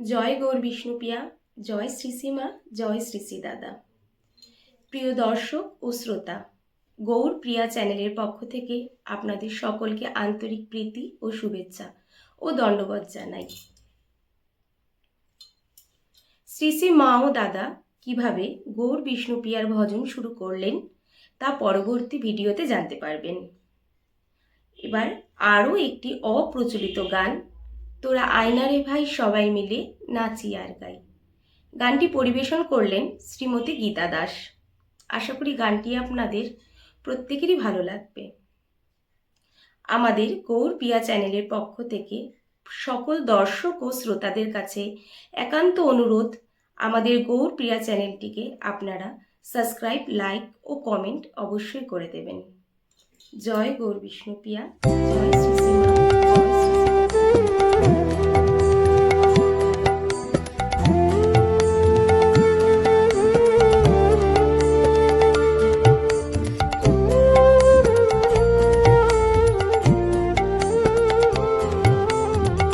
জয় গৌর বিষ্ণুপ্রিয়া জয় শ্রী শ্রীমা জয় শ্রী শ্রী দাদা। প্রিয় দর্শক ও শ্রোতা, গৌর প্রিয়া চ্যানেলের পক্ষ থেকে আপনাদের সকলকে আন্তরিক প্রীতি ও শুভেচ্ছা ও দণ্ডবত জানাই। শ্রী শ্রী মা ও দাদা, কীভাবে গৌর বিষ্ণুপ্রিয়ার ভজন শুরু করলেন তা পরবর্তী ভিডিওতে জানতে পারবেন। এবার আরও একটি অপ্রচলিত গান তোরা আয়নারে ভাই সবাই মিলে নাচি আর গাই। গানটি পরিবেশন করলেন শ্রীমতী গীতা দাস। আশা করি গানটি আপনাদের প্রত্যেকেরই ভালো লাগবে। আমাদের গৌর পিয়া চ্যানেলের পক্ষ থেকে সকল দর্শক ও শ্রোতাদের কাছে একান্ত অনুরোধ, আমাদের গৌর প্রিয়া চ্যানেলটিকে আপনারা সাবস্ক্রাইব লাইক ও কমেন্ট অবশ্যই করে দেবেন। জয় গৌর শ্রী শ্রীমা, জয় শ্রী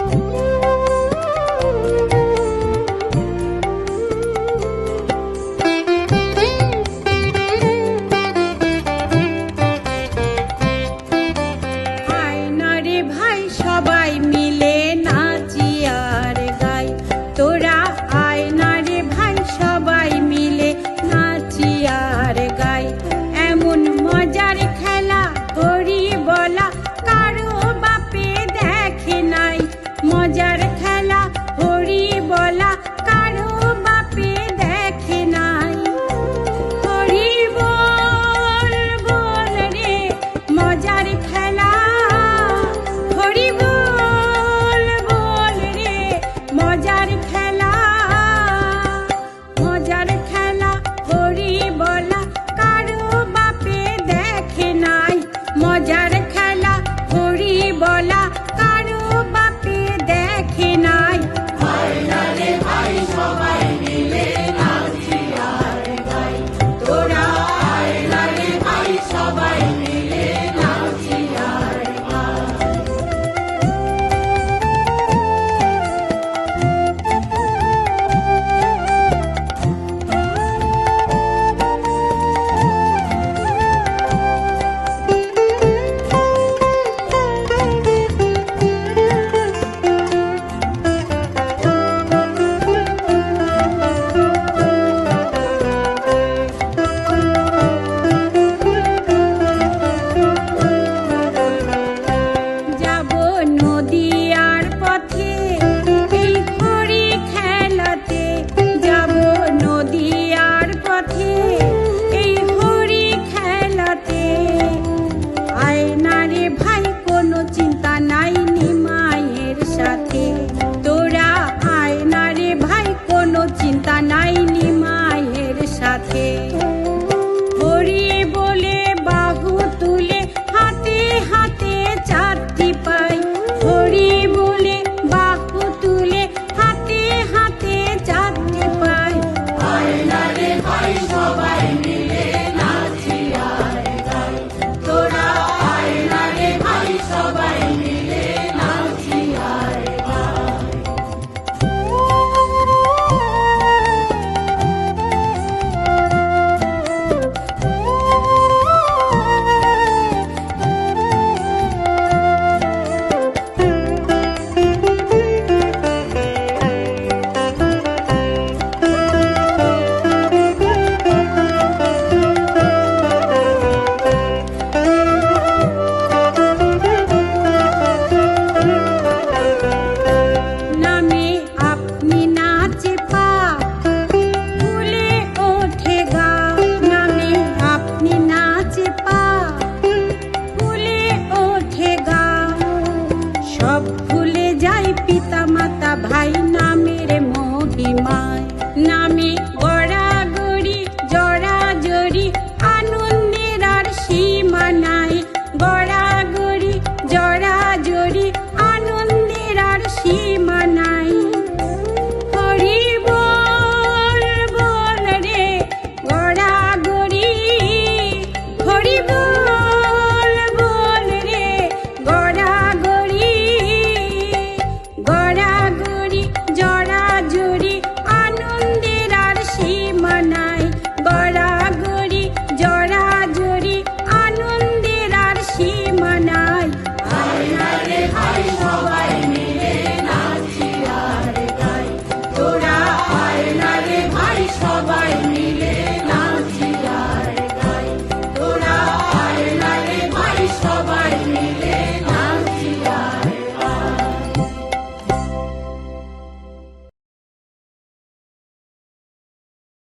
আয়নারে mine. Nami